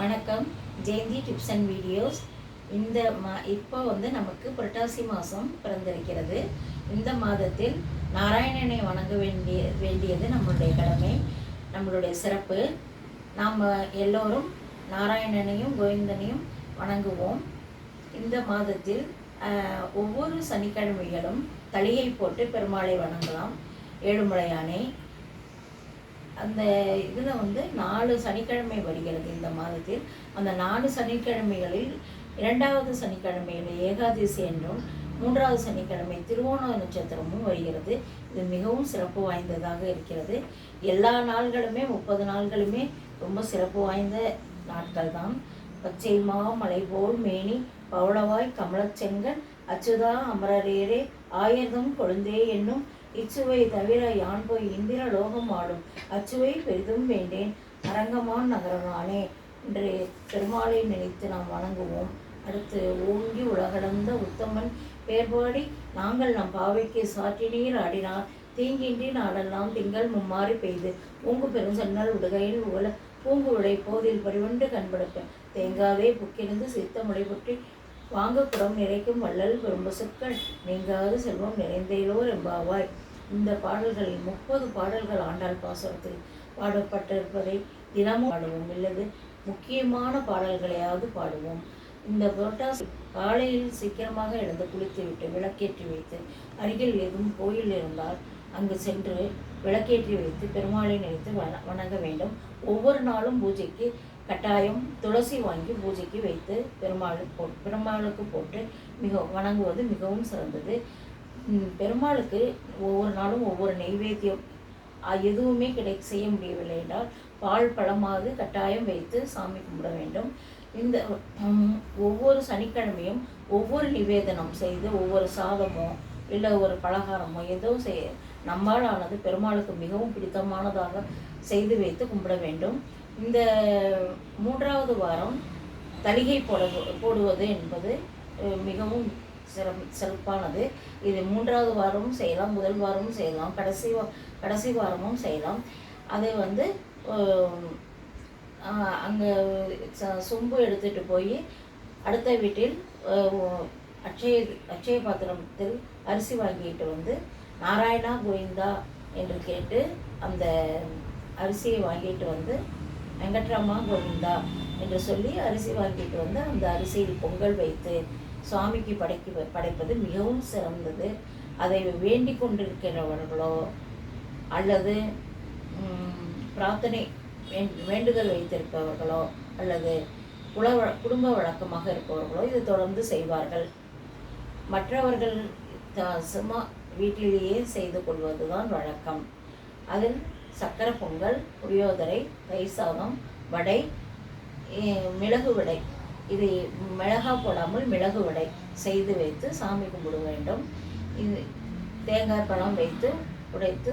வணக்கம். Jayanthi tips and videos. இந்த மா இப்போ வந்து நமக்கு புரட்டாசி மாதம் பிறந்திருக்கிறது. இந்த மாதத்தில் நாராயணனை வணங்க வேண்டிய வேண்டியது நம்மளுடைய கடமை நம்மளுடைய சிறப்பு. நாம் எல்லோரும் நாராயணனையும் கோவிந்தனையும் வணங்குவோம். இந்த மாதத்தில் ஒவ்வொரு சனிக்கிழமைகளும் தளிகை போட்டு பெருமாளை வணங்கலாம். ஏழுமலையானை அந்த இதில் வந்து நாலு சனிக்கிழமை வருகிறது இந்த மாதத்தில். அந்த நாலு சனிக்கிழமைகளில் இரண்டாவது சனிக்கிழமையில் ஏகாதசி என்றும் மூன்றாவது சனிக்கிழமை திருவோண நட்சத்திரமும் வருகிறது. இது மிகவும் சிறப்பு வாய்ந்ததாக இருக்கிறது. எல்லா நாள்களுமே முப்பது நாள்களுமே ரொம்ப சிறப்பு வாய்ந்த நாட்கள் தான். பச்சை மாமலை போல் மேனி பவளவாய் கமலச்செங்கன் அச்சுதா அமரரேரே ஆயுதம் கொழுந்தே என்னும் இச்சுவை தவிர யான் போய் இந்திர லோகம் ஆடும்? அச்சுவை பெரிதும் வேண்டேன். அரங்கமான் நகரமானே என்று பெருமாளை நினைத்து நாம் வணங்குவோம். அடுத்து ஓங்கி உலகடந்த உத்தமன். பேர்பாடி நாங்கள் நம் பாவைக்கு சாற்றினீர் ஆடினார் தீங்கின்றி நாடெல்லாம் திங்கள் மும்மாறி பெய்து. ஊங்கு பெருஞ்சன்னல் உடுகையில் உல பூங்கு உடை போதில் பரிவண்டு கண்படுப்பேன். தேங்காதே புக்கிருந்து சித்த முளைபுற்றி வாங்க நிறைக்கும் வள்ளல் பெரும்பசுக்கள் நீங்காது செல்வம் நிறைந்தேலோர் எம்பாவாய் இந்த பாடல்களில் முப்பது பாடல்கள் ஆண்டாள் பாசுரத்தில் பாடப்பட்டிருப்பதை தினமும் பாடுவோம். இல்லது முக்கியமான பாடல்களையாவது பாடுவோம். இந்த புரட்டாசி காலையில் சீக்கிரமாக எழுந்து குளித்துவிட்டு விளக்கேற்றி வைத்து அருகில் எதுவும் கோயில் இருந்தால் அங்கு சென்று விளக்கேற்றி வைத்து பெருமாளை நினைத்து வண வணங்க வேண்டும். ஒவ்வொரு நாளும் பூஜைக்கு கட்டாயம் துளசி வாங்கி பூஜைக்கு வைத்து பெருமாளுக்கு போ பெருமாளுக்கு போட்டு மிக வணங்குவது மிகவும் சிறந்தது. பெருமாளுக்கு ஒவ்வொரு நாளும் ஒவ்வொரு நெய்வேத்தியம் எதுவுமே கிடை செய்ய முடியவில்லை என்றால் பால் பழமாவது கட்டாயம் வைத்து சாமி கும்பிட வேண்டும். இந்த ஒவ்வொரு சனிக்கிழமையும் ஒவ்வொரு நிவேதனம் செய்து ஒவ்வொரு சாதமோ இல்லை ஒரு பலகாரமோ ஏதோ செய் நம்மால் ஆனது பெருமாளுக்கு மிகவும் பிடித்தமானதாக செய்து வைத்து கும்பிட வேண்டும். இந்த மூன்றாவது வாரம் தலிகை போட போடுவது என்பது மிகவும் சிறம் சிறப்பானது. இது மூன்றாவது வாரமும் செய்யலாம் முதல் வாரமும் செய்யலாம் கடைசி வா கடைசி வாரமும் செய்யலாம். அது வந்து அங்கே சொம்பு எடுத்துட்டு போய் அடுத்த வீட்டில் அட்சய அட்சய பாத்திரத்தில் அரிசி வாங்கிட்டு வந்து நாராயணா கோவிந்தா என்று கேட்டு அந்த அரிசியை வாங்கிட்டு வந்து வெங்கட்ராமா கோவிந்தா என்று சொல்லி அரிசி வாங்கிட்டு வந்து அந்த அரிசியில் பொங்கல் வைத்து சுவாமிக்கு படைக்க படைப்பது மிகவும் சிறந்தது. அதை வேண்டிக் கொண்டிருக்கிறவர்களோ அல்லது பிரார்த்தனை வேண்- வேண்டுதல் வைத்திருப்பவர்களோ அல்லது குல வழ- குடும்ப வழக்கமாக இருப்பவர்களோ இது தொடர்ந்து செய்வார்கள். மற்றவர்கள் த- சும்மா வீட்டிலேயே செய்து கொள்வதுதான் வழக்கம். அதில் சக்கரை பொங்கல் புளியோதரை தயிர் சாதம் வடை மிளகு வடை. இது மிளகா போடாமல் மிளகு வடை செய்து வைத்து சாமி கும்பிட வேண்டும். இது தேங்காய் பழம் வைத்து உடைத்து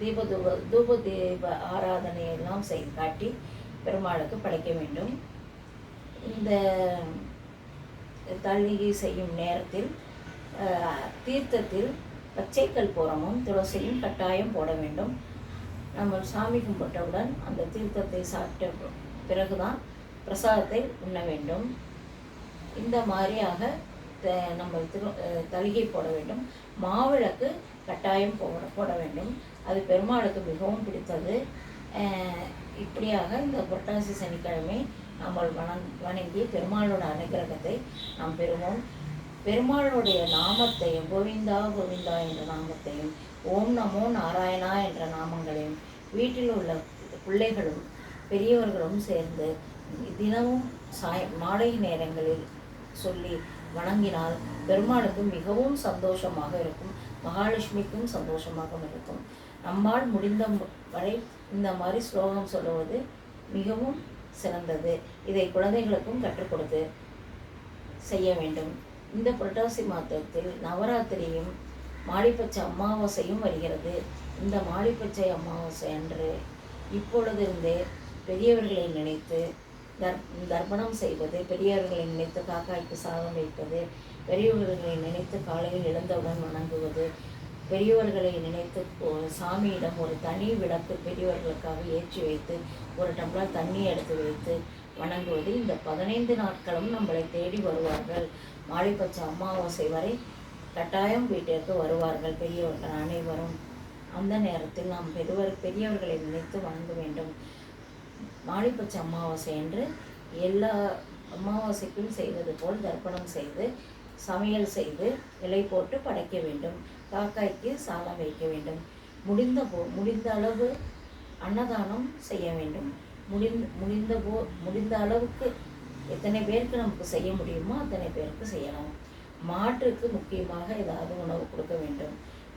தீப தூப தூப தீப ஆராதனையெல்லாம் செய் காட்டி பெருமாளுக்கு படைக்க வேண்டும். இந்த தள்ளிகை செய்யும் நேரத்தில் தீர்த்தத்தில் பச்சைக்கல் போரமும் துளசியும் கட்டாயம் போட வேண்டும். நம்ம சாமி கும்பிட்டவுடன் அந்த தீர்த்தத்தை சாப்பிட்ட பிறகுதான் பிரசாதத்தை உண்ண வேண்டும். இந்த மாதிரியாக த- நம்ம திரு தலிகை போட வேண்டும். மாவிளக்கு கட்டாயம் போட போட வேண்டும். அது பெருமாளுக்கு மிகவும் பிடித்தது. இப்படியாக இந்த புரட்டாசி சனிக்கிழமை நம்ம வணங் வணங்கி பெருமாளோட அனுகிரகத்தை நாம் பெறுவோம். பெருமாளுடைய நாமத்தையும் கோவிந்தா கோவிந்தா என்ற நாமத்தையும் ஓம் நமோ நாராயணா என்ற நாமங்களையும் வீட்டில் உள்ள பிள்ளைகளும் பெரியவர்களும் சேர்ந்து தினமும் சாய் மாலை நேரங்களில் சொல்லி வணங்கினால் பெருமாளுக்கு மிகவும் சந்தோஷமாக இருக்கும். மகாலட்சுமிக்கும் சந்தோஷமாக இருக்கும். நம்மால் முடிந்த மு- வரை இந்த மாதிரி ஸ்லோகம் சொல்லுவது மிகவும் சிறந்தது. இதை குழந்தைகளுக்கும் கற்றுக் கொடுத்து செய்ய வேண்டும். இந்த புரட்டாசி மாதத்தில் நவராத்திரியும் மாடிப்பச்சை அமாவாசையும் வருகிறது. இந்த மாடிப்பச்சை அமாவாசை அன்று இப்பொழுதிருந்தே பெரியவர்களை நினைத்து தர் தர்ப்பணம் செய்வது பெரியவர்களை நினைத்து காக்காய்க்கு சாதம் வைப்பது பெரியவர்களை நினைத்து காலையில் எழுந்தவுடன் வணங்குவது பெரியவர்களை நினைத்து சாமியிடம் ஒரு தனி விளக்கு பெரியவர்களுக்காக ஏற்றி வைத்து ஒரு டம்ளர் தண்ணி எடுத்து வைத்து வணங்குவது. இந்த பதினைந்து நாட்களும் நம்மளை தேடி வருவார்கள். மாலைப்பச்ச அமாவாசை வரை கட்டாயம் வீட்டிற்கு வருவார்கள் பெரியவர்கள் அனைவரும். அந்த நேரத்தில் நாம் பெருவர் பெரியவர்களை நினைத்து வணங்க வேண்டும். மாலைப்பச்ச அமாவாசை என்று எல்லா அமாவாசைக்கும் செய்வது போல் தர்ப்பணம் செய்து சமையல் செய்து இலை போட்டு படைக்க வேண்டும். காக்காய்க்கு சாலம் வைக்க வேண்டும். முடிந்த போ முடிந்த அளவு அன்னதானம் செய்ய வேண்டும். முடிந்த முடிந்த போ முடிந்த அளவுக்கு எத்தனை பேருக்கு நமக்கு செய்ய முடியுமோ அத்தனை பேருக்கு செய்யலாம். மாட்டுக்கு முக்கியமாக ஏதாவது உணவு கொடுக்க வேண்டும்.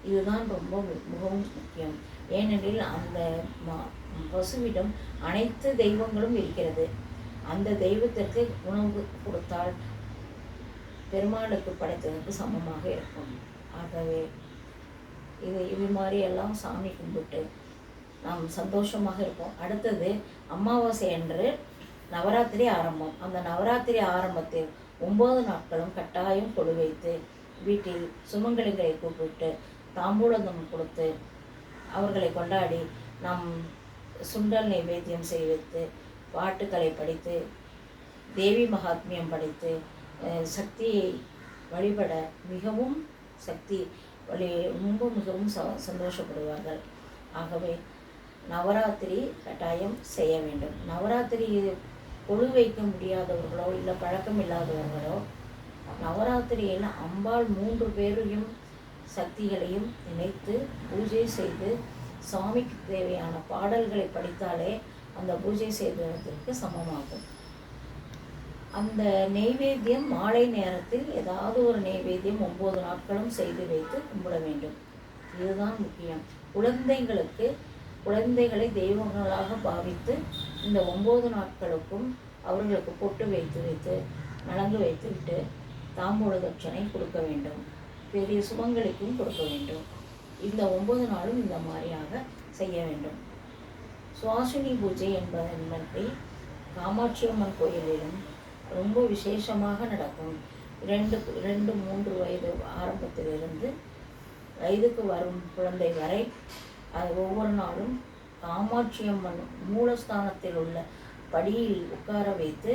இதுதான் ரொம்ப மிகவும் முக்கியம். ஏனெனில் அந்த மா பசுவிடம் அனைத்து தெய்வங்களும் இருக்கிறது. அந்த தெய்வத்திற்கு உணவு கொடுத்தால் பெருமாளுக்கு படைத்ததற்கு சமமாக இருக்கும். ஆகவே இது இது மாதிரியெல்லாம் சாமி கும்பிட்டு நாம் சந்தோஷமாக இருப்போம். அடுத்தது அமாவாசை அன்று நவராத்திரி ஆரம்பம். அந்த நவராத்திரி ஆரம்பத்தில் ஒன்பது நாட்களும் கட்டாயம் கொடு வைத்து வீட்டில் சுமங்கலிகளை கூப்பிட்டு தாம்பூலம் கொடுத்து அவர்களை கொண்டாடி நாம் சுண்டல் நைவேத்தியம் செய்வித்து பாட்டுக்களை படித்து தேவி மகாத்மியம் படித்து சக்தியை வழிபட மிகவும் சக்தி வழி ரொம்ப மிகவும் ச சந்தோஷப்படுவார்கள். ஆகவே நவராத்திரி கட்டாயம் செய்ய வேண்டும். நவராத்திரி கொழு வைக்க முடியாதவர்களோ இல்லை பழக்கம் இல்லாதவர்களோ நவராத்திரியில் அம்பாள் மூன்று பேரையும் சக்திகளையும் இணைத்து பூஜை செய்து சுவாமிக்கு தேவையான பாடல்களை படித்தாலே அந்த பூஜை செய்வதற்கு சமமாகும். அந்த நெய்வேத்தியம் மாலை நேரத்தில் ஏதாவது ஒரு நெய்வேத்தியம் ஒம்பது நாட்களும் செய்து வைத்து கும்பிட வேண்டும். இதுதான் முக்கியம். குழந்தைங்களுக்கு குழந்தைகளை தெய்வங்களாக பாவித்து இந்த ஒம்பது நாட்களுக்கும் அவர்களுக்கு பொட்டு வைத்து வைத்து நலங்கு வைத்து விட்டு தாம்பூல தட்சணை கொடுக்க வேண்டும். பெரிய சுமங்களுக்கும் கொடுக்க வேண்டும். இந்த ஒம்பது நாளும் இந்த மாதிரியாக செய்ய வேண்டும். சுவாசினி பூஜை என்பதன் பற்றி காமாட்சி அம்மன் கோயிலிலும் ரொம்ப விசேஷமாக நடக்கும். ரெண்டு இரண்டு மூன்று வயது ஆரம்பத்திலிருந்து வயதுக்கு வரும் குழந்தை வரை அது ஒவ்வொரு நாளும் காமாட்சி அம்மன் மூலஸ்தானத்தில் உள்ள படியில் உட்கார வைத்து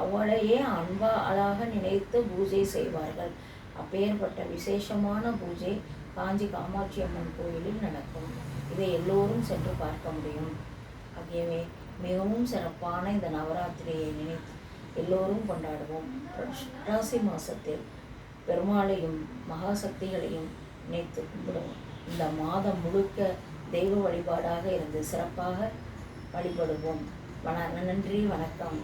அவளையே அன்பாளாக நினைத்து பூஜை செய்வார்கள். அப்பேற்பட்ட விசேஷமான பூஜை காஞ்சி காமாட்சி அம்மன் கோயிலில் நடக்கும். இதை எல்லோரும் சென்று பார்க்க முடியும். ஆகியவை மிகவும் சிறப்பான இந்த நவராத்திரியை நினைத்து எல்லோரும் கொண்டாடுவோம். ராசி மாதத்தில் பெருமாளையும் மகாசக்திகளையும் நினைத்து கும்பிடுவோம். இந்த மாதம் முழுக்க தெய்வ வழிபாடாக இருந்து சிறப்பாக வழிபடுவோம். வண நன்றி வணக்கம்.